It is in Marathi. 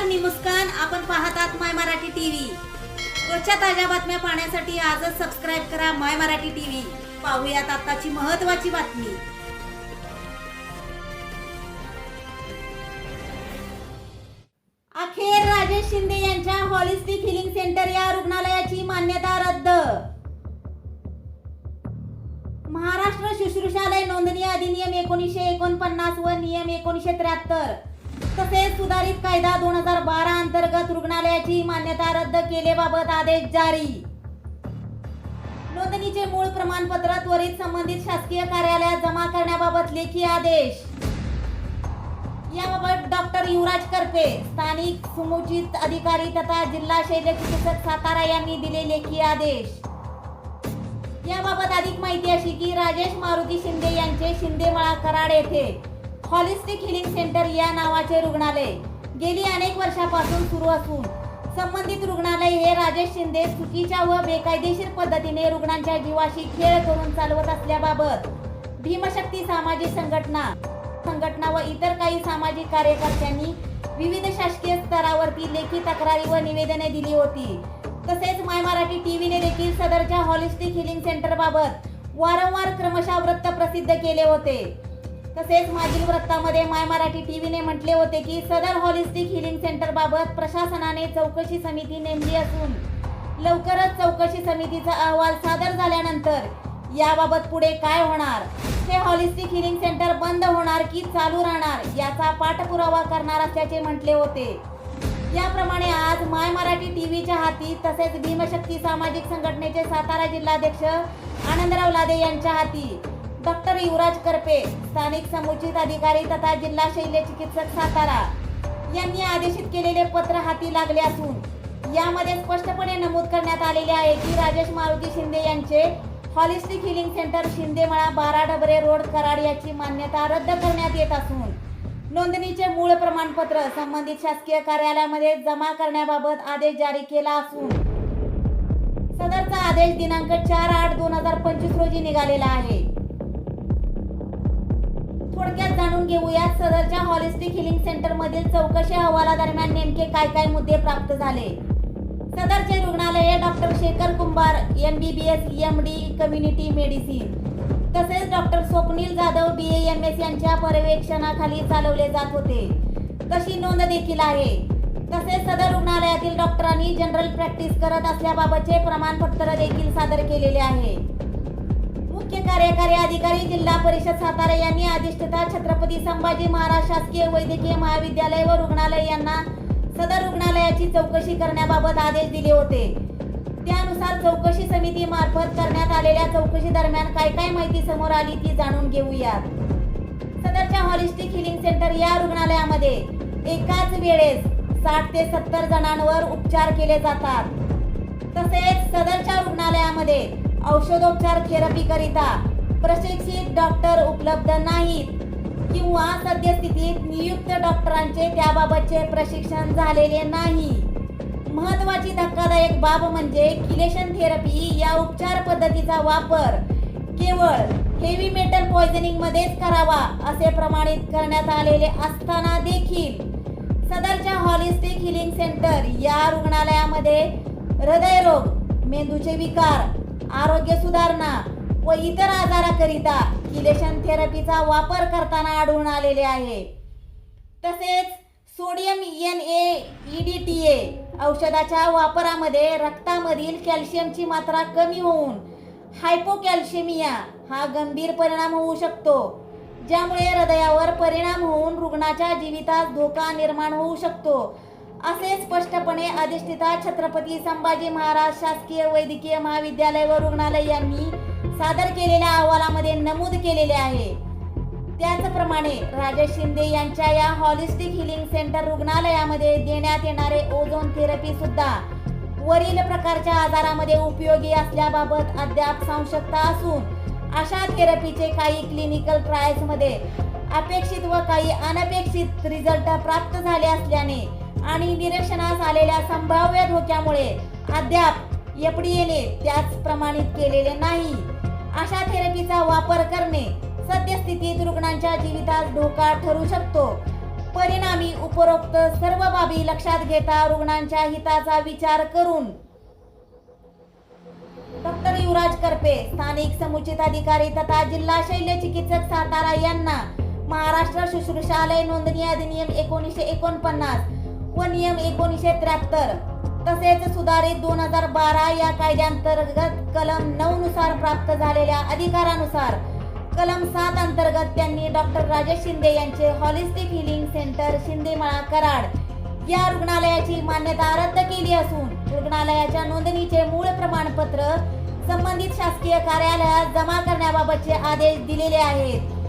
नमस्कार मी मुस्कान आपण पाहतात माय मराठी टीव्ही. रोजच्या ताज्या बातम्या पाहण्यासाठी आजच सबस्क्राईब करा माय मराठी टीव्ही. पाहूयात आताची महत्वाची बातमी. अखेर राजेश शिंदे यांच्या हॉलिस्टिक हिलिंग सेंटर या रुग्णालयाची मान्यता रद्द. महाराष्ट्र शुश्रूषालय नोंदणी अधिनियम एकोणीसशे एकोणपन्नास व नियम एकोणीसशे त्र्याहत्तर. तसेच सुधारित कायदा दोन हजार बारा अंतर्गत रुग्णालयाची मान्यता रद्द केलेबाबत आदेश जारी. नोंदणीचे मूळ प्रमाणपत्र त्वरित संबंधित शासकीय कार्यालयात जमा करण्याबाबत लेखी आदेश. याबाबत डॉक्टर युवराज करपे स्थानिक समुचित अधिकारी तथा जिल्हा शैल्य चिकित्सक सातारा यांनी दिले लेखी आदेश. याबाबत अधिक माहिती अशी की राजेश मारुती शिंदे यांचे शिंदे मळा कराड येथे. हॉलिस्टिक हिलिंग सेंटर या नावाचे रुग्णालय गेली अनेक वर्षापासून सुरू असून संबंधित रुग्णालय हे राजेश शिंदे चुकीच्या व बेकायदेशीर पद्धतीने रुग्णांच्या जीवाशी खेळ करून चालवत असल्याबाबत भीमशक्ती सामाजिक संघटना संघटना व इतर काही सामाजिक कार्यकर्त्यांनी विविध शासकीय स्तरावरती लेखी तक्रारी व निवेदने दिली होती. तसेच माय मराठी टीव्हीने देखील सदरच्या हॉलिस्टिक हिलिंग सेंटरबाबत वारंवार क्रमशः वृत्त प्रसिद्ध केले होते. तसेच मागील वृत्तामध्ये माय मराठी टीव्हीने म्हटले होते की सदर हॉलिस्टिक हिलिंग सेंटरबाबत प्रशासनाने चौकशी समिती नेमली असून लवकरच चौकशी समितीचा अहवाल सादर झाल्यानंतर याबाबत पुढे काय होणार? हे हॉलिस्टिक हिलिंग सेंटर बंद होणार की चालू राहणार याचा पाठपुरावा करणार असल्याचे म्हटले होते. याप्रमाणे आज माय मराठी टीव्हीच्या हाती तसेच भीमशक्ती सामाजिक संघटनेचे सातारा जिल्हाध्यक्ष आनंदराव लादे यांच्या हाती डॉक्टर युवराज करपे स्थानिक समुचित अधिकारी तथा जिल्हा शैल्य चिकित्सक सातारा यांनी आदेशित केलेले पत्र हाती लागले असून यामध्ये स्पष्टपणे नमूद करण्यात आलेले आहे की राजेश मारुती शिंदे यांचे हॉलिस्टिक हिलिंग सेंटर शिंदेमळा बारा डबरे रोड कराड याची मान्यता रद्द करण्यात येत असून नोंदणीचे मूळ प्रमाणपत्र संबंधित शासकीय कार्यालयामध्ये जमा करण्याबाबत आदेश जारी केला असून सदरचा आदेश दिनांक चार आठ दोन हजार पंचवीस रोजी निघालेला आहे. थोडक्यात जाणून घेऊयात. सदरच्या हॉलिस्टिक हिलिंग सेंटर मधील चौकशी अहवालादरम्यान नेमके काय काय मुद्दे प्राप्त झाले? सदरचे रुग्णालय doctor Shekhar Kumbhar M B B S M D community medicine तसेच doctor Swapnil Jadhav B M S यांच्या पर्यवेक्षणाखाली चालवले जात होते. तशी नोंद देखील आहे? तसेच सदर रुग्णालयातील डॉक्टरांनी जनरल प्रॅक्टिस करत असल्याबाबतचे प्रमाणपत्र देखील सादर केलेले आहे. मुख्य कार्यकारी अधिकारी जिल्हा परिषद सातारा यांनी अधिष्ठता छत्रपती संभाजी महाराज शासकीय वैद्यकीय महाविद्यालय व रुग्णालय यांना सदर रुग्णालयाची चौकशी करण्याबाबत आदेश दिले होते. त्यानुसार चौकशी समिती मार्फत करण्यात आलेल्या चौकशी दरम्यान काय काय माहिती समोर आली ती जाणून घेऊयात. सदरच्या हॉलिस्टिक हिलिंग सेंटर या रुग्णालयामध्ये एकाच वेळेस साठ ते सत्तर जणांवर उपचार केले जातात. तसेच सदरच्या रुग्णालयामध्ये औषधोपचार थेरपी करिता प्रशिक्षित डॉक्टर उपलब्ध नाहीत किंवा सद्यस्थितीत नियुक्त डॉक्टरांचे त्याबाबतचे प्रशिक्षण झालेले नाही. महत्वाची धक्कादायक बाब म्हणजे किलेशन थेरपी या उपचार पद्धतीचा वापर केवळ हेवी मेटल पॉइझनिंग मध्येच करावा असे प्रमाणित करण्यात आलेले असताना देखील सदरच्या हॉलिस्टिक हिलिंग सेंटर या रुग्णालयामध्ये हृदयरोग मेंदूचे विकार आरोग्य सुधारणा व इतर आजाराकरिता किलेशन थेरपीचा वापर करताना आढळून आलेले आहे. तसेच sodium N A D T A औषधाच्या वापरामध्ये रक्तामधील कॅल्शियमची मात्रा कमी होऊन हायपोकॅल्शिमिया हा गंभीर परिणाम होऊ शकतो ज्यामुळे हृदयावर परिणाम होऊन रुग्णाच्या जीवितात धोका निर्माण होऊ शकतो. असे स्पष्टपणे अधिष्ठिता छत्रपती संभाजी महाराज शासकीय वैद्यकीय महाविद्यालय व रुग्णालय यांनी सादर केलेल्या अहवालामध्ये नमूद केलेले आहे. त्याचप्रमाणे राजेश शिंदे यांच्या या हॉलिस्टिक हिलिंग सेंटर रुग्णालयामध्ये देण्यात येणारे ओझोन थेरपी सुद्धा वरील प्रकारच्या आजारामध्ये उपयोगी असल्याबाबत अद्याप संशक्ता असून अशा थेरपीचे काही क्लिनिकल ट्रायल्समध्ये अपेक्षित व काही अनपेक्षित रिझल्ट प्राप्त झाले असल्याने आणि निरीक्षणास आलेल्या संभाव्य धोक्यामुळे अद्याप एफडीएने त्याच प्रमाणित केलेले नाही. अशा थेरपीचा वापर करणे सद्यस्थितीत रुग्णांच्या जीवितास धोका ठरू शकतो. परिणामी उपरोक्त सर्व बाबी लक्षात घेता रुग्णांच्या हिताचा विचार करून. डॉक्टर युवराज करपे स्थानिक समुचित अधिकारी तथा जिल्हा शैल्य चिकित्सक सातारा यांना महाराष्ट्र शुश्रूषालय नोंदणी अधिनियम एकोणीसशे एकोणपन्नास व नियम एकोणीसशे त्र्याहत्तर. तसेच सुधारित दोन हजार बारा या कायद्यांतर्गत कलम नऊ नुसार प्राप्त झालेल्या अधिकारानुसार कलम सात अंतर्गत त्यांनी डॉक्टर राजेश शिंदे यांचे holistic healing centre Shindemala Karad या रुग्णालयाची मान्यता रद्द केली असून रुग्णालयाच्या नोंदणीचे मूळ प्रमाणपत्र संबंधित शासकीय कार्यालयात जमा करण्याबाबतचे आदेश दिलेले आहेत.